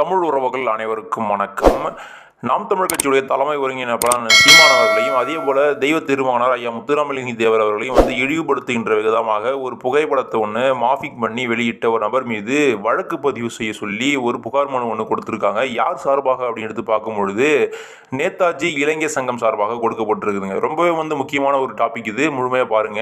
தமிழ் உறவுகள் அனைவருக்கும் வணக்கம். நாம் தமிழ் கட்சியுடைய தலைமை ஒருங்கிணைப்பாளர் சீமான் அவர்களையும் அதே போல தெய்வ திருமகனார் ஐயா முத்துராமலிங்க தேவர் அவர்களையும் வந்து இழிவுபடுத்துகின்ற விதமாக ஒரு புகைப்படத்தை ஒன்று மாஃபிக் பண்ணி வெளியிட்ட ஒரு நபர் மீது வழக்கு பதிவு செய்ய சொல்லி ஒரு புகார் மனு ஒன்று கொடுத்துருக்காங்க. யார் சார்பாக அப்படின்னு எடுத்து பார்க்கும் பொழுது நேதாஜி இளைஞர் சங்கம் சார்பாக கொடுக்கப்பட்டிருக்குதுங்க. ரொம்பவே வந்து முக்கியமான ஒரு டாபிக் இது. முழுமையாக பாருங்க.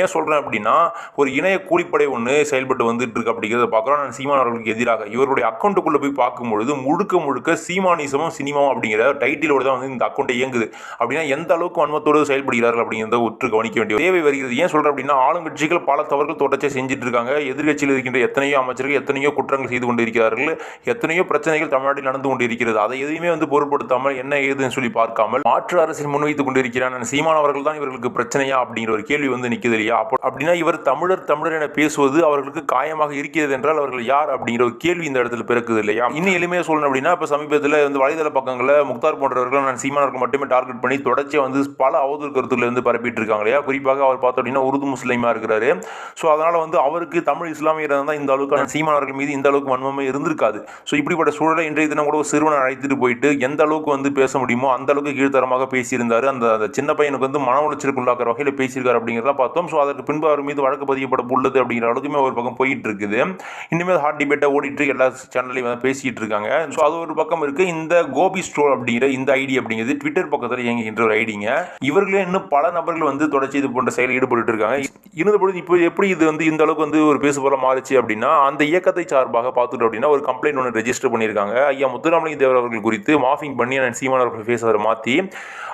ஏன் சொல்கிறேன் அப்படின்னா ஒரு இணைய கூலிப்படை ஒன்று செயல்பட்டு வந்துட்டு இருக்கு அப்படிங்கிறத பார்க்குறோம். நான் சீமான் அவர்களுக்கு எதிராக இவருடைய அக்கௌண்ட்டுக்குள்ளே போய் பார்க்கும்பொழுது முழுக்க முழுக்க சீமானிசமும் சினிமாவும் அப்படிங்கிற டைட்டிலோட தான் வந்து இந்த அக்கௌண்ட் இயங்குது. அப்படின்னா எந்த அளவுக்கு வன்மத்தோடு செயல்படுகிறார்கள் அப்படிங்கிறத உற்று கவனிக்க வேண்டிய தேவை வருகிறது. ஏன் சொல்கிறேன் அப்படின்னா ஆளுங்கட்சிகள் பல தவறுகள் தொடர்ச்சியாக செஞ்சுட்டு இருக்காங்க. எதிர்கட்சியில் இருக்கின்ற எத்தனையோ அமைச்சர்கள் எத்தனையோ குற்றங்கள் செய்து கொண்டிருக்கிறார்கள். எத்தனையோ பிரச்சனைகள் தமிழ்நாட்டில் நடந்து கொண்டிருக்கிறது. அதை எதுவுமே வந்து பொருட்படுத்தாமல் என்ன ஏதுன்னு சொல்லி பார்க்காமல் மாற்று அரசின் முன்வைத்துக் கொண்டிருக்கிறான். சீமான் அவர்கள் தான் இவர்களுக்கு பிரச்சனையா அப்படிங்கிற ஒரு கேள்வி வந்து நிற்குது இல்லையா? அப்போ அப்படின்னா இவர் தமிழர் தமிழர் என பேசுவது அவர்களுக்கு காயமாக இருக்கிறது என்றால் அவர்கள் யார் அப்படிங்கிற ஒரு கேள்வி இந்த இடத்துல பிறக்குது இல்லையா? இன்னும் எளிமையாக சொல்லணும் அப்படின்னா இப்போ சமீபத்தில் வந்து வலைதள பக்கங்கள் பக்கங்களில் முக்தார் போன்றவர்கள் நான் சீமானவர்கள் மட்டுமே டார்கெட் பண்ணி தொடர்ச்சியாக வந்து பல அவதூறு கருத்துக்களை வந்து பரப்பிட்டு இருக்காங்க இல்லையா? குறிப்பாக அவர் பார்த்தோம் அப்படின்னா உருது முஸ்லீமாக இருக்கிறாரு. ஸோ அதனால் வந்து அவருக்கு தமிழ் இஸ்லாமியர் தான் இந்த அளவுக்கு சீமானவர்கள் மீது இந்த அளவுக்கு வன்மமே இருந்திருக்காது. ஸோ இப்படிப்பட்ட சூழலை இன்றைய தினம் கூட ஒரு சிறுவனை அழைத்துட்டு போயிட்டு எந்த அளவுக்கு வந்து பேச முடியுமோ அந்த அளவுக்கு கீழ்த்தரமாக பேசியிருந்தார். அந்த அந்த சின்ன பையனுக்கு வந்து மன உளைச்சலுக்கு உள்ளாக்குற வகையில் பேசியிருக்காரு அப்படிங்கிறத பார்த்தோம். ஸோ அதற்கு பின்பு அவர் மீது வழக்கு பதியப்பட உள்ளது அப்படிங்கிற அளவுக்குமே ஒரு பக்கம் போயிட்டு இருக்குது இனிமேல் ஹார்ட் டிபேட்டாக ஓடிட்டு எல்லா சேனல்லையும் வந்து பேசிட்டு இருக்காங்க ஸோ அது ஒரு பக்கம் இருக்கு. இந்த கோபி ஸ்ட்ரோல் அப்படிங்கிற இந்த ஐடி அப்படிங்கிறது ட்விட்டர் பக்கத்தில் இயங்குகின்ற ஒரு ஐடிங்க இவர்களே இன்னும் பல நபர்கள் வந்து தொடர்ச்சி இது போன்ற செயலில் ஈடுபட்டு இருக்காங்க. இருந்த பொழுது இப்போ எப்படி இது வந்து இந்த அளவுக்கு வந்து ஒரு பேசுபொருளா மாறுச்சு அப்படின்னா அந்த இயக்கத்தை சார்பாக பார்த்துட்டோம் அப்படின்னா ஒரு கம்ப்ளைண்ட் ஒன்று ரெஜிஸ்டர் பண்ணியிருக்காங்க. ஐயா முத்துராமலிங்க தேவர் அவர்கள் குறித்து மாஃபிங் பண்ணி நான் சீமான் அவர்கள் ஃபேஸ் அதை மாற்றி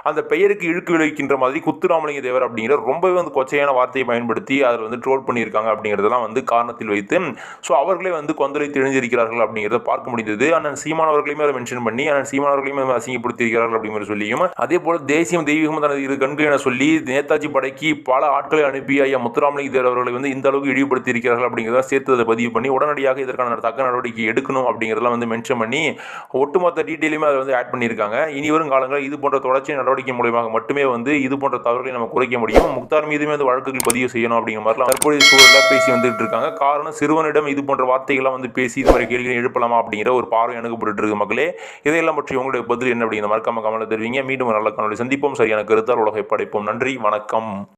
அந்த பெயருக்கு இழுக்கு விளைவிக்கின்ற மாதிரி குத்துராமலிங்க தேவர் அப்படிங்கிற ரொம்பவே வந்து கொச்சையான வார்த்தையை பயன்படுத்தி அதில் வந்து ட்ரோல் பண்ணியிருக்காங்க அப்படிங்கிறதெல்லாம் வந்து காரணத்தில் வைத்து ஸோ அவர்களே வந்து கொந்தளை தெரிஞ்சிருக்கிறார்கள் அப்படிங்கிறத பார்க்க முடிந்தது. ஆனால் சீமானவர்களையுமே அதை மென்ஷன் பண்ணி ஆனால் சீமானவர்கள் அவர்களையும் அதை அசிங்கப்படுத்தியிருக்கிறார்கள் அப்படிங்கிற சொல்லியும் அதே போல தேசியம் தெய்வீகம் தனது இரு கண்கள் என சொல்லி நேதாஜி படைக்கு பல ஆட்களை அனுப்பி ஐயா முத்துராமலிங்க தேவர் அவர்களை வந்து இந்த அளவுக்கு இழிவுபடுத்தி இருக்கிறார்கள் அப்படிங்கிறத சேர்த்து அதை பதிவு பண்ணி உடனடியாக இதற்கான தக்க நடவடிக்கை எடுக்கணும் அப்படிங்கிறதெல்லாம் வந்து மென்ஷன் பண்ணி ஒட்டுமொத்த டீட்டெயிலுமே அதை வந்து ஆட் பண்ணியிருக்காங்க. இனி வரும் காலங்களில் இது போன்ற தொடர்ச்சி நடவடிக்கை மூலமாக மட்டுமே வந்து இது போன்ற தவறுகளை நம்ம குறைக்க முடியும். முக்தார் மீதுமே வந்து வழக்குகள் பதிவு செய்யணும் அப்படிங்கிற மாதிரிலாம் தற்போதைய சூழலாக பேசி வந்துட்டு இருக்காங்க. காரணம் சிறுவனிடம் இது போன்ற வார்த்தைகள்லாம் வந்து பேசி இது மாதிரி கேள்விகளை எழுப்பலாமா அப்படிங்கிற ஒரு பார்வை அணுகப்பட்டு இருக்கு மக்களே. இதையெல்லாம் பற்றி உங்களுடைய பதில் என்ன அப்படிங்கிற மறக்காம கமலை தெரிவிங்க. மீண்டும் நல்ல காணொலி சந்திப்போம். சரியான கருத்தால் உலகை படைப்போம். நன்றி. வணக்கம்.